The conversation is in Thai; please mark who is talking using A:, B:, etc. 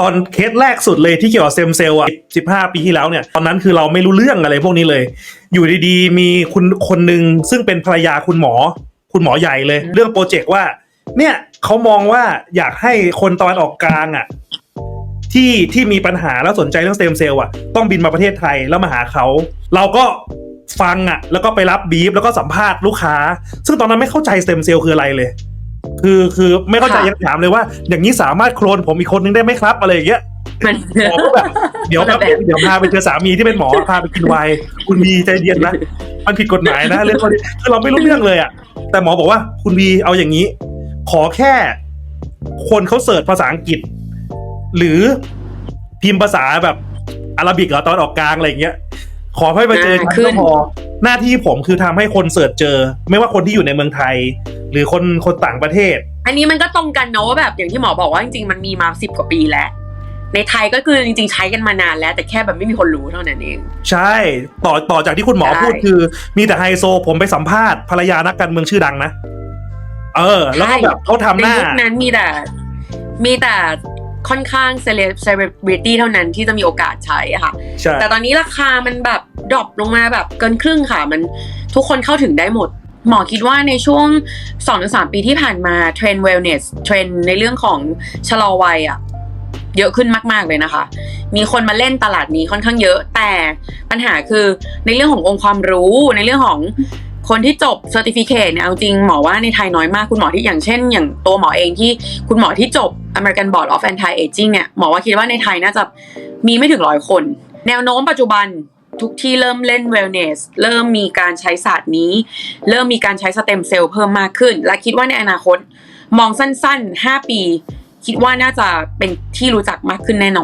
A: ตอนเคสแรกสุดเลยที่เกี่ยวกับเซมเซลล์อะ15ปีที่แล้วเนี่ย ตอนนั้นคือเราไม่รู้เรื่องอะไรพวกนี้เลย อยู่ดีๆ มีคุณคนหนึ่งซึ่งเป็นภรรยาคุณหมอ คุณหมอใหญ่เลย เรื่องโปรเจกต์ว่า เนี่ยเขามองว่าอยากให้คนตะวันออกกลางอะที่ที่มีปัญหาแล้วสนใจเรื่องสเต็มเซลล์อะต้องบินมาประเทศไทยแล้วมาหาเขา เราก็ฟังอะ แล้วก็ไปรับบีฟแล้วก็สัมภาษณ์ลูกค้า ซึ่งตอนนั้นไม่เข้าใจสเต็มเซลล์คืออะไรเลย คือคือไม่เข้าใจ
B: ค่ะ
A: ยังถามเลยว่า อย่างนี้สามารถโคลนผมอีกคนนึงได้ไหมครับอะไรอย่างเงี้ย
B: มัน
A: หมอก็แบบเดี๋ยว
B: คน
A: แป๊
B: ละ
A: บ
B: แบบ
A: นึงเดี๋ยวพาไปเจอสามีที่เป็นหมอพาไปกินไวน์คุณวีใจเย็นนะมันผิดกฎหมายนะเรื่องพวกนี้คือเราไม่รู้เรื่องเลยอะแต่หมอบอกว่าคุณวีเอาอย่างนี้ ขอแค่ คนเขาเสิร์ชภาษาอังกฤษ หรือพิมพ์ภาษาแบบอาราบิกเหรอตอนออกกลางอะไรอย่างเงี้ย ขอให้มาเจอฉัน
B: ขึ้
A: ก็
B: น
A: พอ หน้าที่ผมคือทำให้คนเสิร์ชเจอ ไม่ว่าคนที่อยู่ในเมืองไทย หรือคนคนต่างประเทศ
B: อันนี้มันก็ตรงกันเนอะว่าแบบอย่างที่หมอบอกว่าจริงๆมันมีมาสิบกว่าปีแล้ว ในไทยก็คือจริงๆใช้กันมานานแล้ว แต่แค่แบบไม่มีคนรู้เท่านั้นเอง
A: ใช่ต่อต่อจากที่คุณหมอ
B: ใช่
A: พูดคือมีแต่ไฮโซผมไปสัมภาษณ์ภรรยานักการเมืองชื่อดังนะเออ แล้วก็แบบเขาทำห
B: ใน
A: น้า
B: ยุคนั้นมีแต่มีแต่ ค่อนข้างเซเลบเซเลบริตี้เท่านั้นที่จะมีโอกาสใช้อะค่ะ
A: ใช่
B: แต่ตอนนี้ราคามันแบบดรอปลงมาแบบเกินครึ่งค่ะ มันทุกคนเข้าถึงได้หมด หมอคิดว่าในช่วง 2-3 ปีที่ผ่านมาเทรนด์ wellness เทรนด์ในเรื่องของชะลอวัยอะเยอะขึ้นมาก ๆ เลยนะคะ มีคนมาเล่นตลาดนี้ค่อนข้างเยอะ แต่ปัญหาคือในเรื่องขององค์ความรู้ในเรื่องของคนที่จบเซอร์ติฟิเคตเนี่ยเอาจริงหมอว่าในไทยน้อยมากคุณหมอที่อย่างเช่น อย่างตัวหมอเองที่คุณหมอที่จบ American Board of Anti Aging เนี่ยหมอว่าคิดว่าในไทยน่าจะมีไม่ถึงร้อยคน แนวโน้มปัจจุบันทุกที่เริ่มเล่น wellness เริ่มมีการใช้ศาสตร์นี้ เริ่มมีการใช้สเต็มเซลล์เพิ่มมากขึ้น และคิดว่าในอนาคต มองสั้นๆ 5 ปี คิดว่าน่าจะเป็นที่รู้จักมากขึ้นแน่นอน